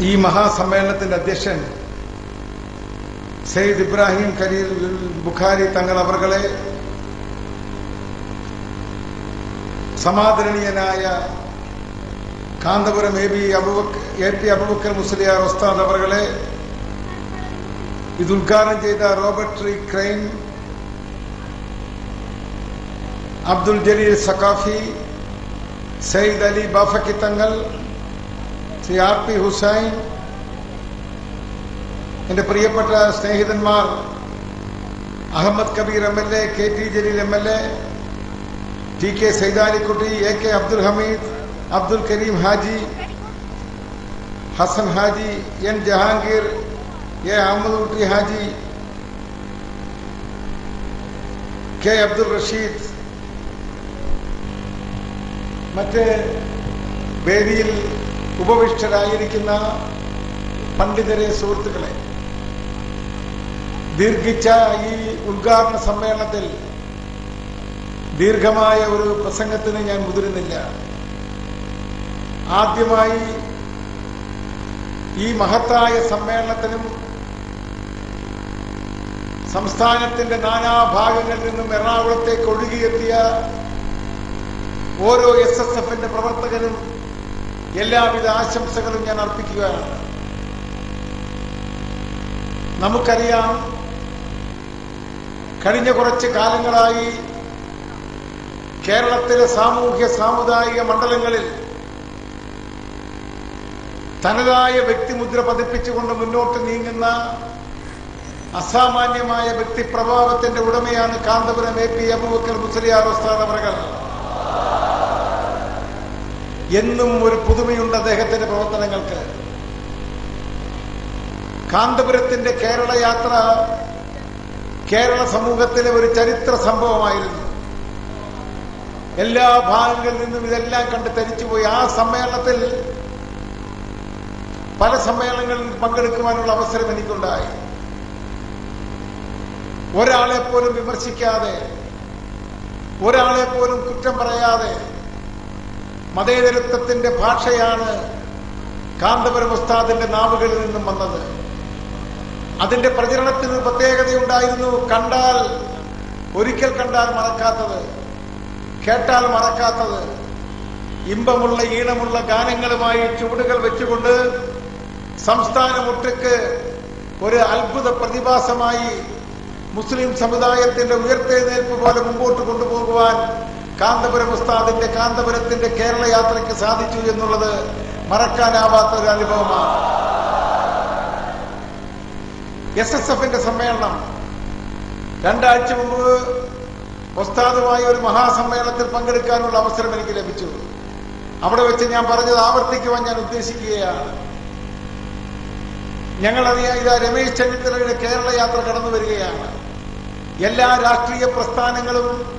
ഈ മഹാസമ്മേളനത്തിന്റെ അധ്യക്ഷൻ സെയ്ദ് ഇബ്രാഹിം ഖലീൽ ബുഖാരി തങ്ങൾ അവർകളെ സമാദരണീയനായ കാന്തപുരം എ ബി അബുബക് എ പി അബുബക്കർ മുസ്ലിയാർ ഉസ്താദ് അവർകളെ ഇത് ഉദ്ഘാടനം ചെയ്ത Robert crane Abdul Jaleel Saqafi Sayed Ali Bafaqi Thangal Shri R P Hussain എൻ്റെ പ്രിയപ്പെട്ട സ്നേഹിതന്മാർ Ahmed Kabir M L A K T Jaleel M L A T K Saidalikutty A K Abdul Hameed Abdul Kareem Haji Hasan Haji N Jahangir A Ahmed Kutty Haji K Abdul Rasheed മറ്റ് വേദിയിൽ ഉപവിഷ്ടരായിരിക്കുന്ന പണ്ഡിതരെ സുഹൃത്തുക്കളെ ദീർഘിച്ച ഈ ഉദ്ഘാടന സമ്മേളനത്തിൽ ദീർഘമായ ഒരു പ്രസംഗത്തിന് ഞാൻ മുതിരുന്നില്ല. ആദ്യമായി ഈ മഹത്തായ സമ്മേളനത്തിനും സംസ്ഥാനത്തിന്റെ നാനാഭാഗങ്ങളിൽ നിന്നും എറണാകുളത്തേക്ക് ഒഴുകിയെത്തിയ ഓരോ എസ് എസ് എഫിന്റെ പ്രവർത്തകരും എല്ലാവിധ ആശംസകളും ഞാൻ അർപ്പിക്കുകയാണ്. നമുക്കറിയാം കഴിഞ്ഞ കുറച്ച് കാലങ്ങളായി കേരളത്തിലെ സാമൂഹ്യ സാമുദായിക മണ്ഡലങ്ങളിൽ തനതായ വ്യക്തിമുദ്ര പതിപ്പിച്ചുകൊണ്ട് മുന്നോട്ട് നീങ്ങുന്ന അസാമാന്യമായ വ്യക്തിപ്രഭാവത്തിന്റെ ഉടമയാണ് കാന്തപുരം എ പി അബുബക്കർ മുസ്ലിയാർ ഉസ്താദ് അവർകൾ എന്നും ഒരു പുതുമയുണ്ട് അദ്ദേഹത്തിന്റെ പ്രവർത്തനങ്ങൾക്ക്. കാന്തപുരത്തിന്റെ കേരള യാത്ര കേരള സമൂഹത്തിലെ ഒരു ചരിത്ര സംഭവമായിരുന്നു. എല്ലാ ഭാഗങ്ങളിൽ നിന്നും ഇതെല്ലാം കണ്ട് തരിച്ചുപോയി. ആ സമ്മേളനത്തിൽ പല സമ്മേളനങ്ങളിൽ പങ്കെടുക്കുവാനുള്ള അവസരം എനിക്കുണ്ടായി. ഒരാളെ പോലും വിമർശിക്കാതെ ഒരാളെ പോലും കുറ്റം പറയാതെ മതേതരത്വത്തിന്റെ ഭാഷയാണ് കാന്തപുരം ഉസ്താദിന്റെ നാവുകളിൽ നിന്നും വന്നത്. അതിന്റെ പ്രചരണത്തിന് പ്രത്യേകതയുണ്ടായിരുന്നു. കണ്ടാൽ ഒരിക്കൽ കണ്ടാൽ മറക്കാത്തത് കേട്ടാൽ മറക്കാത്തത്. ഇമ്പമുള്ള ഈണമുള്ള ഗാനങ്ങളുമായി ചുവടുകൾ വെച്ചുകൊണ്ട് സംസ്ഥാനമൊട്ടുക്ക് ഒരു അത്ഭുത പ്രതിഭാസമായി മുസ്ലിം സമുദായത്തിന്റെ ഉയർത്തെഴുന്നേൽപ്പ് പോലെ മുമ്പോട്ട് കൊണ്ടുപോകുവാൻ കാന്തപുരം ഉസ്താദിന്റെ കാന്തപുരത്തിന്റെ കേരള യാത്രയ്ക്ക് സാധിച്ചു എന്നുള്ളത് മറക്കാനാവാത്ത ഒരു അനുഭവമാണ്. എസ് എസ് എഫിന്റെ സമ്മേളനം രണ്ടാഴ്ച മുമ്പ് ഉസ്താദുമായി ഒരു മഹാസമ്മേളനത്തിൽ പങ്കെടുക്കാനുള്ള അവസരം എനിക്ക് ലഭിച്ചു. അവിടെ വെച്ച് ഞാൻ പറഞ്ഞത് ആവർത്തിക്കുവാൻ ഞാൻ ഉദ്ദേശിക്കുകയാണ്. ഞങ്ങളറിയാം ഇതാ രമേശ് ചെന്നിത്തലയുടെ കേരള യാത്ര കടന്നു വരികയാണ്. എല്ലാ രാഷ്ട്രീയ പ്രസ്ഥാനങ്ങളും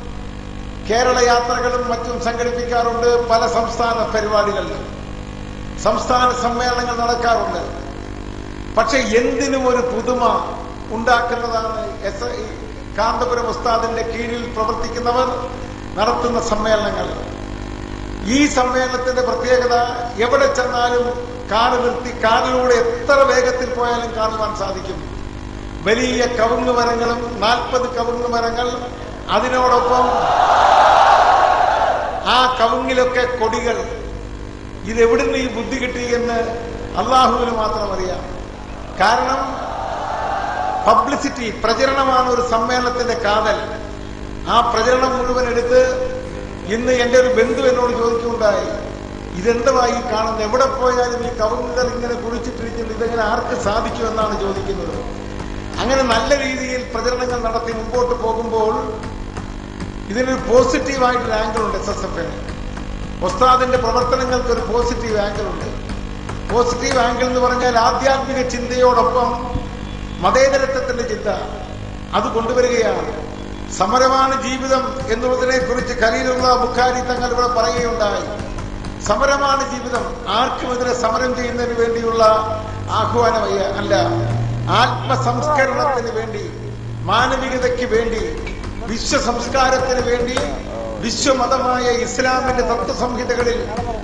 കേരള യാത്രകളും മറ്റും സംഘടിപ്പിക്കാറുണ്ട് പല സംസ്ഥാന പരിപാടികളിലും. സംസ്ഥാന സമ്മേളനങ്ങൾ നടക്കാറുണ്ട്. പക്ഷെ എന്തിനും ഒരു പുതുമ ഉണ്ടാക്കുന്നതാണ് എസ് കാന്തപുരം ഉസ്താദിന്റെ കീഴിൽ പ്രവർത്തിക്കുന്നവർ നടത്തുന്ന സമ്മേളനങ്ങൾ. ഈ സമ്മേളനത്തിന്റെ പ്രത്യേകത എവിടെ ചെന്നാലും കാറ് നിർത്തി കാറിലൂടെ എത്ര വേഗത്തിൽ പോയാലും കാണുവാൻ സാധിക്കും. വലിയ കവുങ്ങ് മരങ്ങളും നാൽപ്പത് കവുങ്ങ് മരങ്ങൾ അതിനോടൊപ്പം ആ കവുങ്ങിലൊക്കെ കൊടികൾ. ഇതെവിടുന്ന് ഈ ബുദ്ധി കിട്ടി എന്ന് അള്ളാഹുവിന് മാത്രം അറിയാം. കാരണം പബ്ലിസിറ്റി പ്രചരണമാണ് ഒരു സമ്മേളനത്തിന്റെ കാതൽ. ആ പ്രചരണം മുഴുവൻ എടുത്ത് ഇന്ന് എന്റെ ഒരു ബന്ധു എന്നോട് ചോദിക്കുകയുണ്ടായി ഇതെന്തുമായി കാണുന്നത്? എവിടെ പോയാലും ഈ കവുങ്ങുകൾ ഇങ്ങനെ കുഴിച്ചിട്ടിരിക്കുന്നത് ഇതെങ്ങനെ ആർക്ക് സാധിക്കുമെന്നാണ് ചോദിക്കുന്നത്? അങ്ങനെ നല്ല രീതിയിൽ പ്രചരണങ്ങൾ നടത്തി മുമ്പോട്ട് പോകുമ്പോൾ ഇതിനൊരു പോസിറ്റീവായിട്ടൊരു ആംഗിൾ ഉണ്ട് എസ് എസ് എഫിന് ഉസ്താദിന്റെ പ്രവർത്തനങ്ങൾക്ക് ഒരു പോസിറ്റീവ് ആംഗിൾ ഉണ്ട്. പോസിറ്റീവ് ആംഗിൾ എന്ന് പറഞ്ഞാൽ ആധ്യാത്മിക ചിന്തയോടൊപ്പം മതേതരത്വത്തിന്റെ ചിന്ത അത് കൊണ്ടുവരികയാണ്. സമരമാണ് ജീവിതം എന്നുള്ളതിനെ കുറിച്ച് ഖലീലുള്ള ബുഖാരി തങ്ങൾ ഇവിടെ പറയുകയുണ്ടായി. സമരമാണ് ജീവിതം. ആർക്കും ഇതിനെ സമരം ചെയ്യുന്നതിന് വേണ്ടിയുള്ള ആഹ്വാനമയ്യ അല്ല. ആത്മസംസ്കരണത്തിന് വേണ്ടി മാനവികതയ്ക്ക് വേണ്ടി വിശ്വസംസ്കാരത്തിന് വേണ്ടി വിശ്വമതമായ ഇസ്ലാമിന്റെ തത്വസംഹിതകളിൽ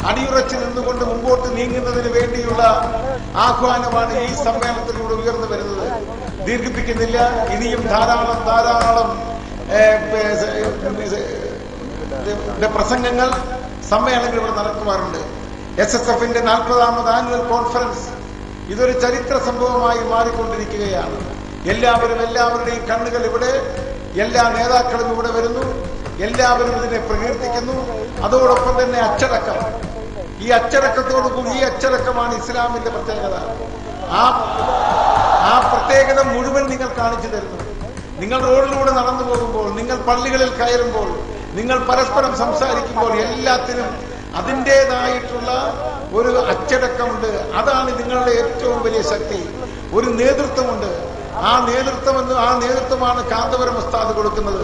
അടിയുറച്ചു നിന്നുകൊണ്ട് മുമ്പോട്ട് നീങ്ങുന്നതിന് വേണ്ടിയുള്ള ആഹ്വാനമാണ് ഈ സമ്മേളനത്തിലൂടെ ഉയർന്നു വരുന്നത്. ദീർഘിപ്പിക്കുന്നില്ല. ഇനിയും ധാരാളം ധാരാളം പ്രസംഗങ്ങൾ സമ്മേളനങ്ങൾ ഇവിടെ നടക്കുവാറുണ്ട്. എസ് എസ് എഫിന്റെ നാൽപ്പതാമത് ആനുവൽ കോൺഫറൻസ് ഇതൊരു ചരിത്ര സംഭവമായി മാറിക്കൊണ്ടിരിക്കുകയാണ്. എല്ലാവരും എല്ലാവരുടെയും കണ്ണുകൾ ഇവിടെ എല്ലാ നേതാക്കളും ഇവിടെ വരുന്നു. എല്ലാവരും ഇതിനെ പ്രകീർത്തിക്കുന്നു. അതോടൊപ്പം തന്നെ അച്ചടക്കം. ഈ അച്ചടക്കത്തോടു കൂടി ഈ അച്ചടക്കമാണ് ഇസ്ലാമിന്റെ പ്രത്യേകത. ആ ആ പ്രത്യേകത മുഴുവൻ നിങ്ങൾ കാണിച്ചു തരുന്നു. നിങ്ങൾ റോഡിലൂടെ നടന്നു പോകുമ്പോൾ നിങ്ങൾ പള്ളികളിൽ കയറുമ്പോൾ നിങ്ങൾ പരസ്പരം സംസാരിക്കുമ്പോൾ എല്ലാത്തിനും അതിന്റെതായിട്ടുള്ള ഒരു അച്ചടക്കമുണ്ട്. അതാണ് നിങ്ങളുടെ ഏറ്റവും വലിയ ശക്തി. ഒരു നേതൃത്വമുണ്ട്. ആ നേതൃത്വം എന്ന് ആ നേതൃത്വമാണ് കാന്തപുരം ഉസ്താദ് കൊടുക്കുന്നത്.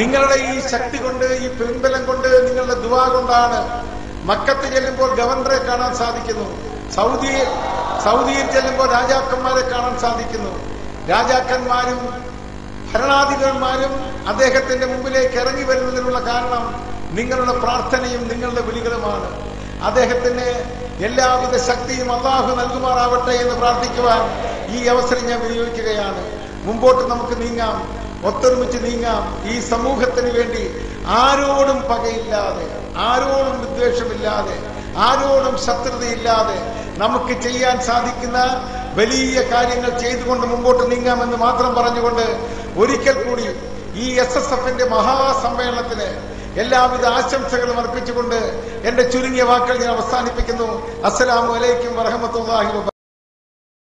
നിങ്ങളുടെ ഈ ശക്തി കൊണ്ട് ഈ പിൻബലം കൊണ്ട് നിങ്ങളുടെ ദുവാ കൊണ്ടാണ് മക്കത്ത് ചെല്ലുമ്പോൾ ഗവർണറെ കാണാൻ സാധിക്കുന്നു. സൗദി സൗദിയിൽ ചെല്ലുമ്പോൾ രാജാക്കന്മാരെ കാണാൻ സാധിക്കുന്നു. രാജാക്കന്മാരും ഭരണാധിപന്മാരും അദ്ദേഹത്തിന്റെ മുമ്പിലേക്ക് ഇറങ്ങി വരുന്നതിനുള്ള കാരണം നിങ്ങളുടെ പ്രാർത്ഥനയും നിങ്ങളുടെ വിളികളുമാണ്. അദ്ദേഹത്തിന് എല്ലാവിധ ശക്തിയും അള്ളാഹു നൽകുമാറാവട്ടെ എന്ന് പ്രാർത്ഥിക്കുവാൻ ഈ അവസരം ഞാൻ വിനിയോഗിക്കുകയാണ്. മുമ്പോട്ട് നമുക്ക് നീങ്ങാം. ഒത്തൊരുമിച്ച് നീങ്ങാം. ഈ സമൂഹത്തിന് വേണ്ടി ആരോടും പകയില്ലാതെ ആരോടും വിദ്വേഷമില്ലാതെ ആരോടും ശത്രുതയില്ലാതെ നമുക്ക് ചെയ്യാൻ സാധിക്കുന്ന വലിയ കാര്യങ്ങൾ ചെയ്തുകൊണ്ട് മുമ്പോട്ട് നീങ്ങാമെന്ന് മാത്രം പറഞ്ഞുകൊണ്ട് ഒരിക്കൽ കൂടി ഈ എസ് എസ് എഫിന്റെ മഹാസമ്മേളനത്തിന് എല്ലാവിധ ആശംസകളും അർപ്പിച്ചുകൊണ്ട് എന്റെ ചുരുങ്ങിയ വാക്കുകൾ ഞാൻ അവസാനിപ്പിക്കുന്നു. അസ്സലാമു അലൈക്കും വറഹമത്തുള്ളാഹി വബ